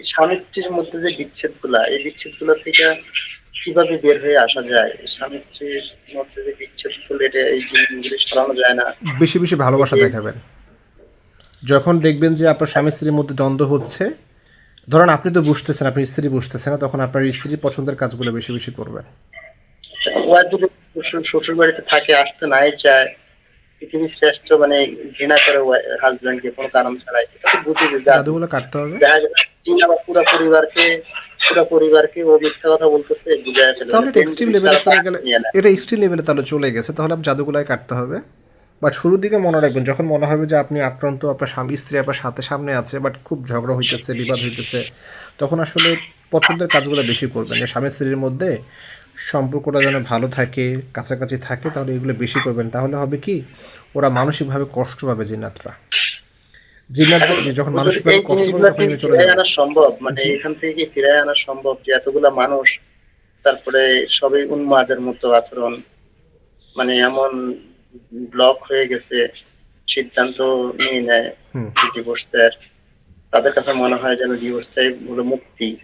স্বামী স্ত্রীর মধ্যে যে বিচ্ছেদগুলা এই বিচ্ছেদগুলা থেকে কীভাবে বের হয়ে আসা যায়? স্বামী স্ত্রীর মধ্যে যে বিচ্ছেদগুলো এটা এই জিনিসগুলি সরানো যায় না? বেশি বেশি ভালোবাসা দেখাবেন। যখন দেখবেন যে আপনার স্বামী স্ত্রীর মধ্যে দ্বন্দ্ব হচ্ছে ধরেন আপনি তো বুঝতেছেন আপনি স্ত্রী বুঝতেছেন না তখন আপনার স্ত্রীর পছন্দের কাজগুলো বেশি বেশি করবেন ওয়াইফ যদি শ্বশুর শ্বশুর বাড়িতে থাকে আসতে নাই চায় পৃথিবীর শ্রেষ্ঠ মানে ঘৃণা করে হাজবেন্ডকে কোনো কারণ ছাড়াই। এটা তো বুঝি জাদুগুলো কাটতে হবে। দেখা আবার পুরো পরিবারকে পুরো পরিবারকে ও মিথ্যা কথা বলতেছে বুঝায় ফেলে। তাহলে এক্সট্রিম লেভেলে চলে গেলে এটা এক্সট্রিম লেভেলে তাহলে চলে গেছে। তাহলে আপনি জাদুগুলাই কাটতে হবে। বাট শুরুর দিকে মনে রাখবেন যখন মনে হবে যে আপনি আক্রান্ত আপনার স্বামী স্ত্রী আপনার সাথে সামনে আছে বাট খুব ঝগড়া হইতেছে বিবাদ হইতেছে তখন আসলে পছন্দের কাজগুলো বেশি করবেন। স্বামী স্ত্রীর মধ্যে সম্পর্কটা যেন ভালো থাকে কাছাকাছি থাকে তাহলে এগুলো বেশি করবেন। তাহলে হবে কি ওরা মানসিকভাবে কষ্ট পাবে জিন্নাতরা। জিন্নাত যে যখন মানসিকভাবে কষ্ট পাবে তখন চলে যাবে। সম্ভব। মানে এখান থেকে কি ফিরায় আনা সম্ভব যে এতগুলা মানুষ তারপরে সবই উন্মাদের মতো আচরণ। মানে এমন ব্লক হয়ে গেছে সিদ্ধান্ত নিয়ে নেয় ডিভোর্স দেয় তাদের কাছে মনে হয় যেন ডিভোর্সটাই হলো মুক্তি।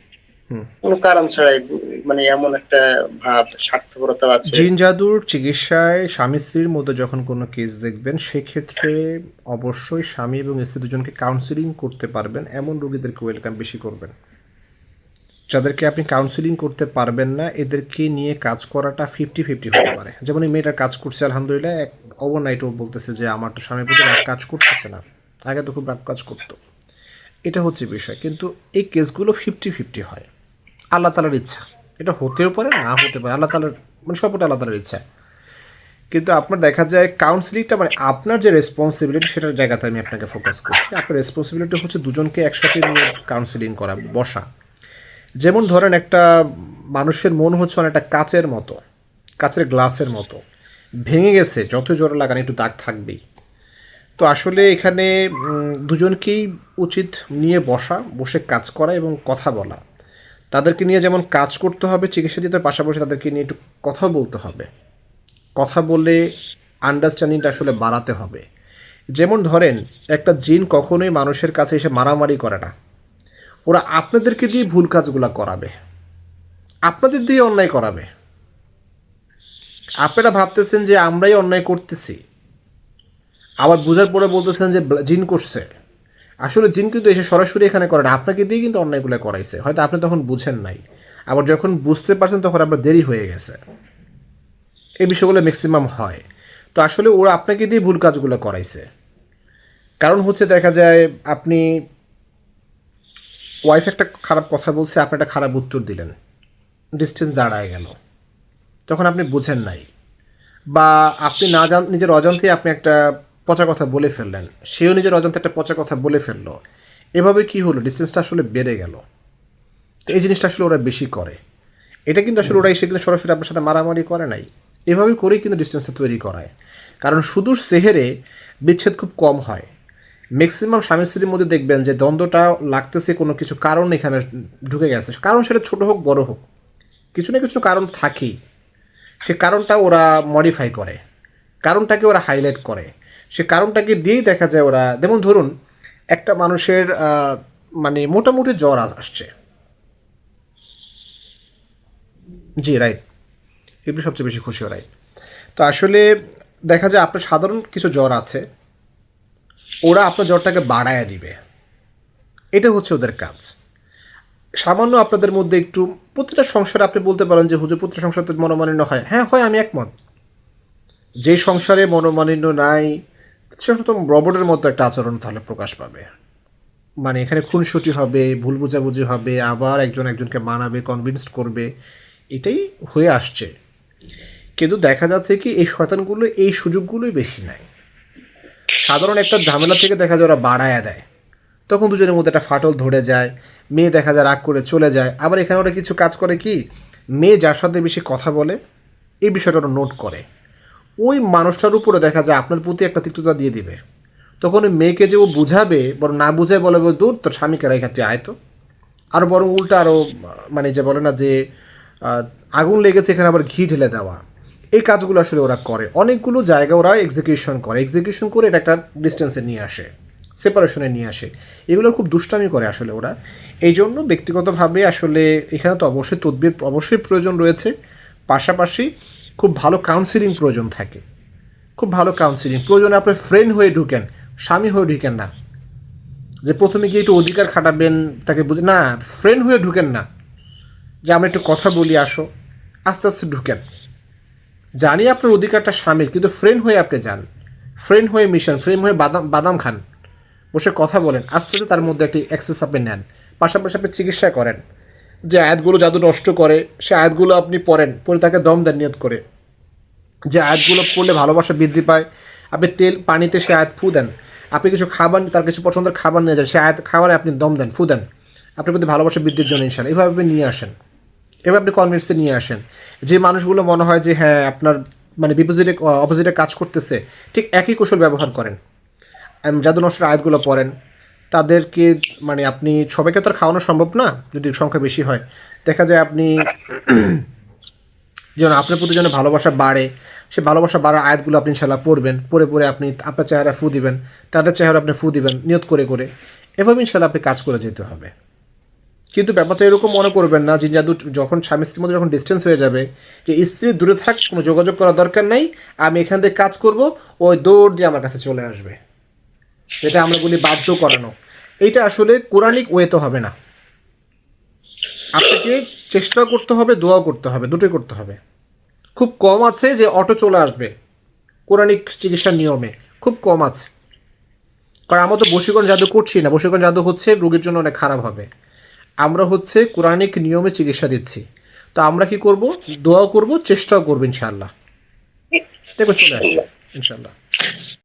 কোনো কারণ ছাড়াই মানে এমন একটা ভাব, স্বার্থপরতা আছে। জিন জাদুর চিকিৎসায় স্বামী স্ত্রীর মধ্যে যখন কোনো কেস দেখবেন, সেক্ষেত্রে অবশ্যই স্বামী এবং স্ত্রী দুজনকে কাউন্সিলিং করতে পারবেন। এমন রোগীদেরকে ওয়েলকাম বেশি করবেন। যাদেরকে আপনি কাউন্সিলিং করতে পারবেন না, এদেরকে নিয়ে কাজ করাটা ফিফটি ফিফটি হতে পারে। যেমন এই মেয়েটা কাজ করছে, আলহামদুলিল্লাহ, এক ওভারনাইট ও বলতেছে যে, আমার তো স্বামীর প্রতি কাজ করতেছে না। আগে তো খুব রাগ কাজ করতো। এটা হচ্ছে বিষয়। কিন্তু এই কেসগুলো ফিফটি ফিফটি হয়। আল্লাহ তালার ইচ্ছা। এটা হতেও পারে, না হতে পারে, আল্লাহ তালার মানে সবটা আল্লাহ তালার ইচ্ছা। কিন্তু আপনার দেখা যায় কাউন্সিলিংটা মানে আপনার যে রেসপন্সিবিলিটি সেটার জায়গাতে আমি আপনাকে ফোকাস করছি। আপনার রেসপন্সিবিলিটি হচ্ছে দুজনকে একসাথে নিয়ে কাউন্সিলিং করা, বসা। যেমন ধরেন একটা মানুষের মন হচ্ছে অনেকটা কাচের মতো, কাচের গ্লাসের মতো। ভেঙে গেছে যত জোরে লাগান, একটু দাগ থাকবেই। তো আসলে এখানে দুজনকেই উচিত নিয়ে বসা, বসে কাজ করা এবং কথা বলা। তাদেরকে নিয়ে যেমন কাজ করতে হবে চিকিৎসা দিতে পাশাপাশি তাদেরকে নিয়ে একটু কথা বলতে হবে। কথা বলে আন্ডারস্ট্যান্ডিংটা আসলে বাড়াতে হবে। যেমন ধরেন, একটা জিন কখনোই মানুষের কাছে এসে মারামারি করে না। ওরা আপনাদেরকে দিয়ে ভুল কাজগুলো করাবে। আপনাদের দিয়ে অন্যায় করাবে। আপনারা ভাবতেছেন যে আমরাই অন্যায় করতেছি। আবার বোঝার পরে বলতেছেন যে জিন করছে। আসলে জিন কিন্তু এসে সরাসরি এখানে করে না। আপনাকে দিয়ে কিন্তু অন্যায়গুলো করাইছে। হয়তো আপনি তখন বুঝেন নাই। আবার যখন বুঝতে পারছেন, তখন আপনার দেরি হয়ে গেছে। এই বিষয়গুলো ম্যাক্সিমাম হয়। তো আসলে ওরা আপনাকে দিয়ে ভুল কাজগুলো করাইছে। কারণ হচ্ছে দেখা যায়, আপনি ওয়াইফ একটা খারাপ কথা বলছে, আপনি একটা খারাপ উত্তর দিলেন। ডিস্টেন্স দাঁড়ায় গেল। তখন আপনি বুঝেন নাই। বা আপনি না জান নিজের অজান্তে আপনি একটা পচা কথা বলে ফেললেন। সেও নিজের অজান্তে একটা পচা কথা বলে ফেলল। এভাবে কি হলো? ডিস্টেন্সটা আসলে বেড়ে গেল। তো এই জিনিসটা আসলে ওরা বেশি করে। এটা কিন্তু আসলে ওরা এসে কিন্তু সরাসরি আপনার সাথে মারামারি করে নাই। এভাবে করেই কিন্তু ডিস্টেন্সটা তৈরি করায়। কারণ সুদূর সেহেরে বিচ্ছেদ খুব কম হয়। ম্যাক্সিমাম স্বামী স্ত্রীর মধ্যে দেখবেন যে দ্বন্দ্বটা লাগতেছে কোনো কিছু কারণ এখানে ঢুকে গেছে। কারণ সেটা ছোট হোক, বড় হোক। কিছু না কিছু কারণ থাকেই। সে কারণটা ওরা মডিফাই করে। কারণটাকে ওরা হাইলাইট করে। সে কারণটাকে দিয়েই দেখা যায় ওরা। যেমন ধরুন, একটা মানুষের মানে মোটামুটি জ্বর আসছে। জি রাইট এগুলো সবচেয়ে বেশি খুশি রাইট তো আসলে দেখা যায় আপনার সাধারণ কিছু জ্বর আছে, ওরা আপনার জ্বরটাকে বাড়ায় দিবে। এটা হচ্ছে ওদের কাজ। সামান্য আপনাদের মধ্যে একটু প্রতিটা সংসারে আপনি বলতে পারেন যে, হুজুর পুত্র সংসার তো মনোমালিন্য হয়। হ্যাঁ হয়, আমি একমত। যে সংসারে মনোমালিন্য নাই সেটা রবটের মতো একটা আচরণ তাহলে প্রকাশ পাবে। মানে এখানে খুনসুটি হবে, ভুল বোঝাবুঝি হবে, আবার একজন একজনকে মানাবে কনভিন্সড করবে, এটাই হয়ে আসছে। কিন্তু দেখা যাচ্ছে কি এই শয়তানগুলো এই সুযোগগুলোই বেশি নেয়। সাধারণ একটা ঝামেলা থেকে দেখা যায় ওরা বাড়ায়া দেয়। তখন দুজনের মধ্যে একটা ফাটল ধরে যায়, মেয়ে দেখা যায় রাগ করে চলে যায়। আবার এখানে ওরা কিছু কাজ করে কি, মেয়ে যার সাথে বেশি কথা বলে, এই বিষয়টা ওরা নোট করে। ওই মানুষটার উপরে দেখা যায় আপনার প্রতি একটা তিক্ততা দিয়ে দিবে। তখন ওই মেয়েকে যে ও বুঝাবে, বরং না বুঝায় বলে দূর, তোর স্বামীকে রেখা তুই আয় তো। আরও বরং উল্টা আরও মানে যে বলে না যে আগুন লেগেছে, এখানে আবার ঘি ঢেলে দেওয়া। এই কাজগুলো আসলে ওরা করে। অনেকগুলো জায়গা ওরা এক্সিকিউশন করে। এক্সিকিউশন করে এটা একটা ডিস্টেন্সে নিয়ে আসে সেপারেশনে নিয়ে আসে। এগুলো খুব দুষ্টামি করে আসলে ওরা। এই জন্য ব্যক্তিগতভাবে আসলে এখানে তো অবশ্যই তদবির, অবশ্যই প্রয়োজন রয়েছে। পাশাপাশি খুব ভালো কাউন্সিলিং প্রয়োজন থাকে। খুব ভালো কাউন্সিলিং প্রয়োজনে আপনি ফ্রেন্ড হয়ে ঢুকেন, স্বামী হয়ে ঢুকেন না। যে প্রথমে গিয়ে একটু অধিকার খাটাবেন, তাকে বুঝে না ফ্রেন্ড হয়ে ঢুকেন না। যে আমরা একটু কথা বলি, আসো। আস্তে আস্তে ঢুকেন। জানি আপনার অধিকারটা স্বামীর, কিন্তু ফ্রেন্ড হয়ে আপনি যান। ফ্রেন্ড হয়ে মিশন ফ্রেন্ড হয়ে বাদাম বাদাম খান। বসে কথা বলেন। আস্তে আস্তে তার মধ্যে একটি অ্যাক্সেস আপনি নেন। পাশাপাশি আপনি চিকিৎসা করেন। যে আয়াতগুলো জাদু নষ্ট করে, সে আয়াতগুলো আপনি পড়েন পরে তাকে দম দেন নিয়ত করে। যে আয়াতগুলো পড়লে ভালোবাসা বৃদ্ধি পায়, আপনি তেল, পানিতে সে আয়াত ফু দেন। আপনি কিছু খাবার, তার কিছু পছন্দের খাবার নিয়ে যান, সে আয়াত খাবারে আপনি দম দেন, ফু দেন। আপনার প্রতি ভালোবাসা বৃদ্ধির জন্য ইনশাল এভাবে আপনি নিয়ে আসেন। এভাবে আপনি কনভিন্সে নিয়ে আসেন। যে মানুষগুলো মনে হয় যে হ্যাঁ আপনার মানে বিপোজিটে অপোজিটে কাজ করতেছে, ঠিক একই কৌশল ব্যবহার করেন। জাদু নষ্টের আয়াতগুলো পড়েন। তাদেরকে মানে আপনি সবাইকে তো আর খাওয়ানো সম্ভব না, যদি সংখ্যা বেশি হয়। দেখা যায় আপনি যেন আপনার প্রতি যেন ভালোবাসা বাড়ে, সে ভালোবাসা বাড়ার আয়াতগুলো আপনি ইনশাল্লাহ পড়বেন, পড়ে পড়ে আপনি আপনার চেহারা ফু দিবেন, তাদের চেহারা আপনি ফু দিবেন, নিয়ত করে করে। এভাবে ইনশাল্লাহ আপনি কাজ করে যেতে হবে। কিন্তু ব্যাপারটা এরকম মনে করবেন না যে জাদু যখন স্বামী স্ত্রীর মধ্যে যখন ডিস্টেন্স হয়ে যাবে, যে স্ত্রী দূরে থাক, কোনো যোগাযোগ করার দরকার নাই, আমি এখান থেকে কাজ করব, ওই দৌড় দিয়ে আমার কাছে চলে আসবে। যেটা আমরা বলি বাধ্য করানো। এটা আসলে কোরআনিক ওয়েতে হবে না। আপনাকে চেষ্টা করতে হবে, দোয়া করতে হবে, দুটোই করতে হবে। খুব কম আছে যে অটো চলে আসবে, কোরআনিক চিকিৎসার নিয়মে। খুব কম আছে। কারণ আমরা তো বশীকরণ জাদু করছি না, বশীকরণ জাদু হচ্ছে রোগীর জন্য অনেক খারাপ হবে। আমরা হচ্ছে কোরআনিক নিয়মে চিকিৎসা দিচ্ছি। তো আমরা কি করব? দোয়া করব, চেষ্টাও করব ইনশাল্লাহ দেখুন, চলে আসছে। ইনশাআল্লাহ।